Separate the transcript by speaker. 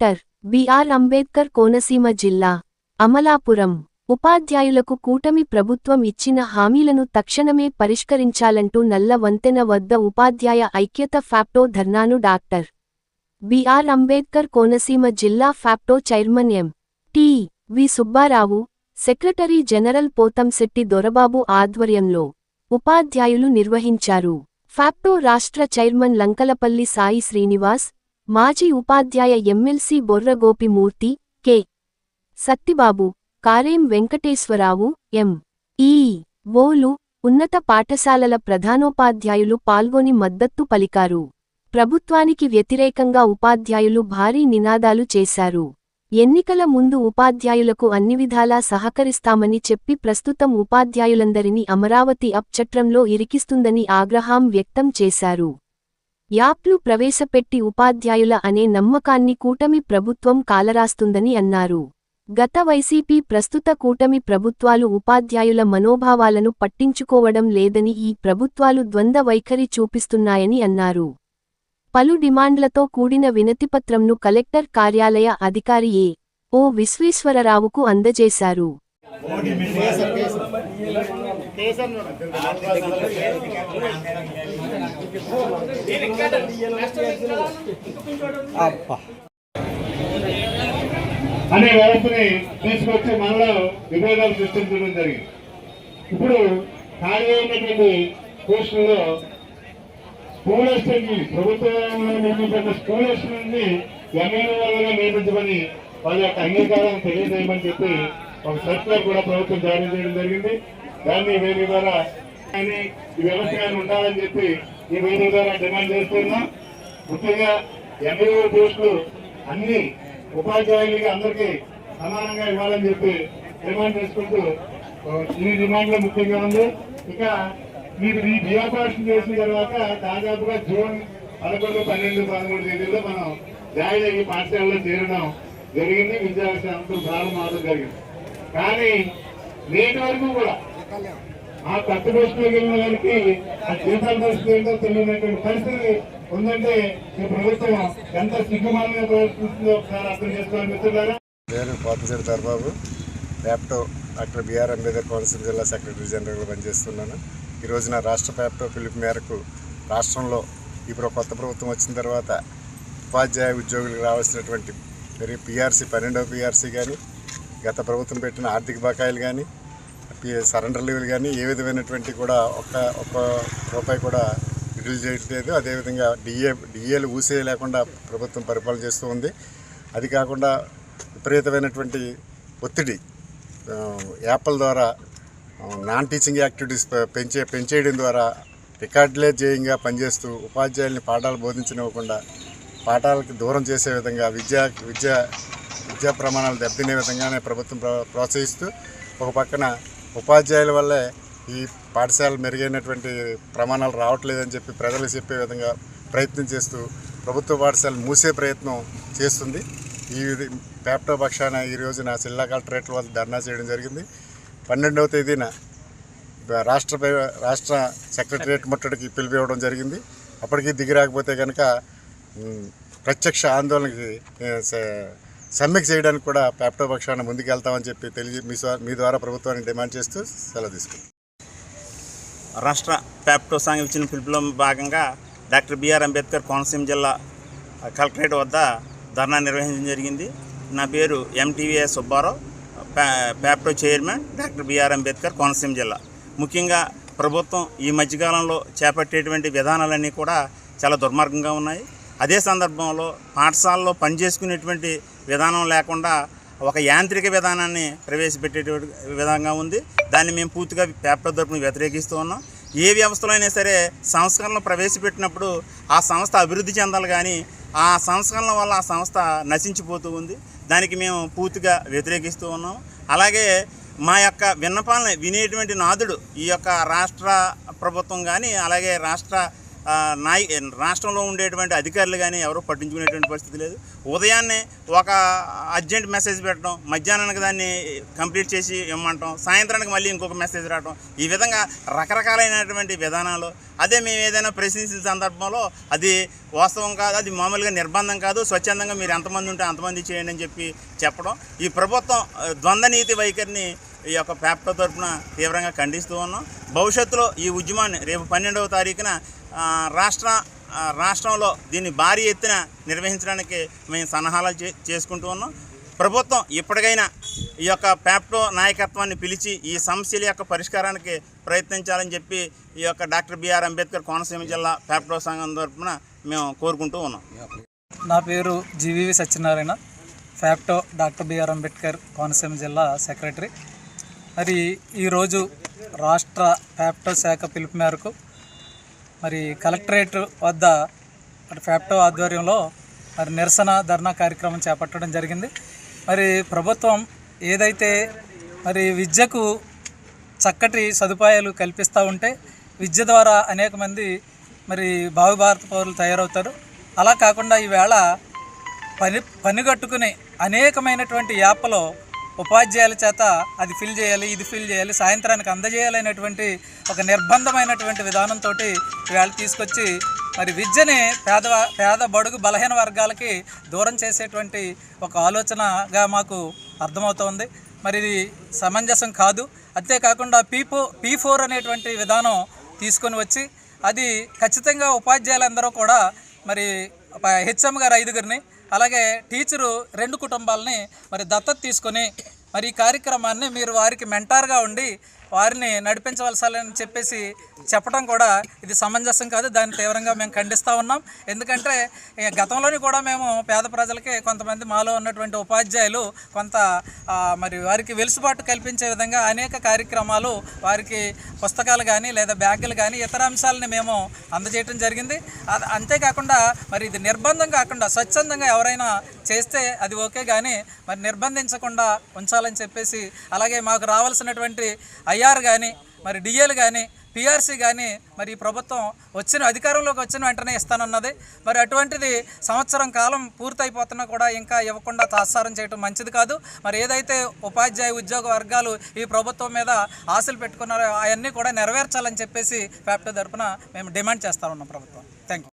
Speaker 1: Doctor BR Ambedkar Konaseema జిల్లా అమలాపురం ఉపాధ్యాయులకు కూటమి ప్రభుత్వం ఇచ్చిన హామీలను తక్షణమే పరిష్కరించాలంటూ నల్ల వంతెన వద్ద ఉపాధ్యాయ ఐక్యత ఫ్యాప్టో ధర్నాను డాక్టర్ బిఆర్ అంబేద్కర్ కోనసీమ జిల్లా FAPTO chairman M T V Subbarao secretary general Pothamsetti Dorababu ఆధ్వర్యంలో ఉపాధ్యాయులు నిర్వహించారు. ఫ్యాప్టో రాష్ట్ర చైర్మన్ లంకలపల్లి సాయి శ్రీనివాస్ మాజీ ఉపాధ్యాయ MLC Borragopimurthy K. Sattibabu Karem Venkateswara Rao M. E. ఓలు ఉన్నత పాఠశాలల ప్రధానోపాధ్యాయులు పాల్గొని మద్దతు పలికారు. ప్రభుత్వానికి వ్యతిరేకంగా ఉపాధ్యాయులు భారీ నినాదాలు చేశారు. ఎన్నికల ముందు ఉపాధ్యాయులకు అన్ని విధాలా సహకరిస్తామని చెప్పి ప్రస్తుతం ఉపాధ్యాయులందరినీ అమరావతి అప్ చట్రంలో ఇరికిస్తుందని ఆగ్రహం వ్యక్తం చేశారు. యాప్లు ప్రవేశపెట్టి ఉపాధ్యాయుల అనే నమ్మకాన్ని కూటమి ప్రభుత్వం కాలరాస్తుందని అన్నారు. గత వైసీపీ ప్రస్తుత కూటమి ప్రభుత్వాలు ఉపాధ్యాయుల మనోభావాలను పట్టించుకోవడం లేదని ఈ ప్రభుత్వాలు ద్వంద్వ వైఖరి చూపిస్తున్నాయని అన్నారు. పలు డిమాండ్లతో కూడిన వినతిపత్రంను కలెక్టర్ కార్యాలయ అధికారి ఏ. ఓ విశ్వేశ్వరరావుకు అందజేశారు.
Speaker 2: అనే వ్యవస్థని తీసుకొచ్చి మనలో విభేదాలు సృష్టించడం జరిగింది. ఇప్పుడు ఖాళీ ఉన్నటువంటి పోస్టుల్లో స్కూల్ అసిస్టెంట్ని ప్రభుత్వంలో నిర్మించిన స్కూల్ అసిస్టెంట్ని ఎమ్మెల్యే వాళ్ళగా నియమించమని వాళ్ళ యొక్క అంగీకారం తెలియజేయమని చెప్పి ఒక సర్కులర్ కూడా ప్రభుత్వం జారీ చేయడం జరిగింది. దాన్ని వేరే ద్వారా కానీ ఈ వ్యవస్థ ఉండాలని చెప్పి ఈ వేరే ద్వారా డిమాండ్ చేస్తున్నాం. ముఖ్యంగా ఎమ్మెల్యే పోస్టులు అన్ని ఉపాధ్యాయులకి అందరికీ సమానంగా ఇవ్వాలని చెప్పి డిమాండ్ చేసుకుంటూ ఈ డిమాండ్లో ముఖ్యంగా ఉంది. ఇక మీరు ఈ డిఆపరేషన్ చేసిన తర్వాత దాదాపుగా జూన్ పదకొండు పన్నెండు పదమూడు తేదీలో మనం జాయిన్ అయ్యి పాఠశాలలో చేరడం జరిగింది. విద్యాశాంతులు ప్రారంభం అవడం జరిగింది. కానీ నేటి వరకు కూడా ఆ కొత్త పోస్టులకు వెళ్ళిన వారికి ఆ జీతాల పరిస్థితి ఏంటో తెలియనటువంటి పరిస్థితి ఉందంటే ఈ ప్రభుత్వం ఎంత సిగ్గుమానంగా ప్రవర్తిస్తుందో ఒకసారి అర్థం చేసుకోవాలి మిత్రులారా.
Speaker 3: నేను Pothamsetti Darbabu FAPTO doctor BR Ambedkar council జిల్లా సెక్రటరీ జనరల్గా పనిచేస్తున్నాను. ఈ రోజున రాష్ట్ర ప్యాప్టో పిలుపు మేరకు రాష్ట్రంలో ఇప్పుడు కొత్త ప్రభుత్వం వచ్చిన తర్వాత ఉపాధ్యాయ ఉద్యోగులకు రావాల్సినటువంటి మరి పిఆర్సీ పన్నెండవ పిఆర్సీ కానీ గత ప్రభుత్వం పెట్టిన ఆర్థిక బకాయిలు కానీ సరెండర్ లీవ్లు కానీ ఏ విధమైనటువంటి కూడా ఒక్క ఒక్క రూపాయి కూడా విడుదల చేయట్లేదు. అదేవిధంగా డిఏ డిఏలు ఊసే లేకుండా ప్రభుత్వం పరిపాలన చేస్తూ ఉంది. అది కాకుండా విపరీతమైనటువంటి ఒత్తిడి యాప్ల ద్వారా నాన్ టీచింగ్ యాక్టివిటీస్ పెంచే పెంచేయడం ద్వారా రికార్డులే జేయంగా పనిచేస్తూ ఉపాధ్యాయుల్ని పాఠాలు బోధించనివ్వకుండా పాఠాలకు దూరం చేసే విధంగా విద్యా విద్యా విద్యా ప్రమాణాలు దెబ్బతినే విధంగానే ప్రభుత్వం ప్రోత్సహిస్తూ ఒక పక్కన ఉపాధ్యాయుల వల్లే ఈ పాఠశాలలు మెరుగైనటువంటి ప్రమాణాలు రావట్లేదని చెప్పి ప్రజలు చెప్పే విధంగా ప్రయత్నం చేస్తూ ప్రభుత్వ పాఠశాలలు మూసే ప్రయత్నం చేస్తుంది. ఈ విధి- ప్యాప్టో పక్షాన ఈ రోజున జిల్లా కలెక్టరేట్ల వద్ద ధర్నా చేయడం జరిగింది. పన్నెండవ తేదీన రాష్ట్ర రాష్ట్ర సెక్రటరియట్ ముట్టడికి పిలిపివ్వడం జరిగింది. అప్పటికి దిగి రాకపోతే కనుక ప్రత్యక్ష ఆందోళనకి ఏ, చేయడానికి కూడా ప్యాప్టో పక్షాన ముందుకు వెళ్తామని చెప్పి తెలియ మీ మీ ద్వారా ప్రభుత్వాన్ని డిమాండ్ చేస్తూ సెలవు తీసుకుంటాం
Speaker 4: రాష్ట్ర ప్యాప్టో సంఘం ఇచ్చిన పిలుపులో భాగంగా డాక్టర్ బిఆర్ అంబేద్కర్ కోనసీమ జిల్లా కలెక్టరేట్ వద్ద ధర్నా నిర్వహించడం జరిగింది. నా పేరు MTVS Subbarao FAPTO chairman doctor BR Ambedkar Konaseema జిల్లా. ముఖ్యంగా ప్రభుత్వం ఈ మధ్యకాలంలో చేపట్టేటువంటి విధానాలన్నీ కూడా చాలా దుర్మార్గంగా ఉన్నాయి. అదే సందర్భంలో పాఠశాలలో పనిచేసుకునేటువంటి విధానం లేకుండా ఒక యాంత్రిక విధానాన్ని ప్రవేశపెట్టేటువంటి విధంగా ఉంది. దాన్ని మేము పూర్తిగా పేపర్ తరపున వ్యతిరేకిస్తూ ఉన్నాం. ఏ వ్యవస్థలో అయినా సరే సంస్కరణలు ప్రవేశపెట్టినప్పుడు ఆ సంస్థ అభివృద్ధి చెందాలి కానీ ఆ సంస్కరణల వల్ల ఆ సంస్థ నశించిపోతూ ఉంది. దానికి మేము పూర్తిగా వ్యతిరేకిస్తూ ఉన్నాం. అలాగే మా యొక్క విన్నపాలను వినేటువంటి నాదుడు ఈ యొక్క రాష్ట్ర ప్రభుత్వం కానీ అలాగే రాష్ట్ర నాయ రాష్ట్రంలో ఉండేటువంటి అధికారులు కానీ ఎవరు పట్టించుకునేటువంటి పరిస్థితి లేదు. ఉదయాన్నే ఒక అర్జెంట్ మెసేజ్ పెట్టడం మధ్యాహ్నానికి దాన్ని కంప్లీట్ చేసి ఇవ్వమంటాం సాయంత్రానికి మళ్ళీ ఇంకొక మెసేజ్ రావడం ఈ విధంగా రకరకాలైనటువంటి విధానాలు. అదే మేము ఏదైనా ప్రశ్నించిన సందర్భంలో అది వాస్తవం కాదు అది మామూలుగా నిర్బంధం కాదు స్వచ్ఛందంగా మీరు ఎంతమంది ఉంటే అంతమంది చేయండి అని చెప్పి చెప్పడం. ఈ ప్రభుత్వం ద్వంద్వ నీతి వైఖరిని ఈ యొక్క పేపర్ తరఫున తీవ్రంగా ఖండిస్తూ ఉన్నాం. భవిష్యత్తులో ఈ ఉద్యమాన్ని రేపు పన్నెండవ తారీఖున రాష్ట్ర రాష్ట్రంలో దీన్ని భారీ ఎత్తున నిర్వహించడానికి మేము సన్నాహాలు చే చేసుకుంటూ ఉన్నాం. ప్రభుత్వం ఇప్పటికైనా ఈ యొక్క ప్యాప్టో నాయకత్వాన్ని పిలిచి ఈ సమస్యల యొక్క పరిష్కారానికి ప్రయత్నించాలని చెప్పి ఈ యొక్క డాక్టర్ బిఆర్ అంబేద్కర్ కోనసీమ జిల్లా ప్యాప్టో సంఘం తరఫున మేము కోరుకుంటూ ఉన్నాం.
Speaker 5: నా పేరు GVV Satyanarayana FAPTO doctor BR Ambedkar Konaseema జిల్లా సెక్రటరీ. మరి ఈరోజు రాష్ట్ర ఫ్యాప్టో శాఖ పిలుపు మేరకు మరి కలెక్టరేట్ వద్ద మరి ఫ్యాప్టో ఆధ్వర్యంలో మరి నిరసన ధర్నా కార్యక్రమం చేపట్టడం జరిగింది. మరి ప్రభుత్వం ఏదైతే మరి విద్యకు చక్కటి సదుపాయాలు కల్పిస్తూ ఉంటే విద్య ద్వారా అనేక మంది మరి భావి భారత పౌరులు తయారవుతారు. అలా కాకుండా ఈవేళ పని పనిగట్టుకుని అనేకమైనటువంటి యాప్లో ఉపాధ్యాయుల చేత అది ఫిల్ చేయాలి ఇది ఫిల్ చేయాలి సాయంత్రానికి అందజేయాలనేటువంటి ఒక నిర్బంధమైనటువంటి విధానంతో వేళ తీసుకొచ్చి మరి విద్యని పేద పేద బడుగు బలహీన వర్గాలకి దూరం చేసేటువంటి ఒక ఆలోచనగా మాకు అర్థమవుతోంది. మరి ఇది సమంజసం కాదు. అంతేకాకుండా పీ ఫో పీ ఫోర్ అనేటువంటి విధానం తీసుకొని వచ్చి అది ఖచ్చితంగా ఉపాధ్యాయులందరూ కూడా మరి హెచ్ఎం గారు ఐదుగురిని అలాగే టీచరు రెండు కుటుంబాలని మరి దత్తత తీసుకొని మరి ఈ కార్యక్రమాన్ని మీరు వారికి మెంటార్గా ఉండి వారిని నడిపించవలసాలని చెప్పేసి చెప్పడం కూడా ఇది సమంజసం కాదు. దాన్ని తీవ్రంగా మేము ఖండిస్తూ ఉన్నాం. ఎందుకంటే గతంలోని కూడా మేము పేద ప్రజలకి కొంతమంది మాలో ఉన్నటువంటి ఉపాధ్యాయులు కొంత మరి వారికి వెలుసుబాటు కల్పించే విధంగా అనేక కార్యక్రమాలు వారికి పుస్తకాలు కానీ లేదా బ్యాగులు కానీ ఇతర అంశాలని మేము అందజేయటం జరిగింది. అది అంతేకాకుండా మరి ఇది నిర్బంధం కాకుండా స్వచ్ఛందంగా ఎవరైనా చేస్తే అది ఓకే కానీ మరి నిర్బంధించకుండా ఉంచాలని చెప్పేసి అలాగే మాకు రావాల్సినటువంటి ఐఆర్ కానీ మరి డిఏలు కానీ పిఆర్సీ కానీ మరి ఈ ప్రభుత్వం వచ్చిన అధికారంలోకి వచ్చిన వెంటనే ఇస్తానన్నది. మరి అటువంటిది సంవత్సరం కాలం పూర్తయిపోతున్నా కూడా ఇంకా ఇవ్వకుండా తాత్సారం చేయడం మంచిది కాదు. మరి ఏదైతే ఉపాధ్యాయ ఉద్యోగ వర్గాలు ఈ ప్రభుత్వం మీద ఆశలు పెట్టుకున్నారో అవన్నీ కూడా నెరవేర్చాలని చెప్పేసి ఫ్యాప్టో తరఫున మేము డిమాండ్ చేస్తా ఉన్నాం ప్రభుత్వం. Thank you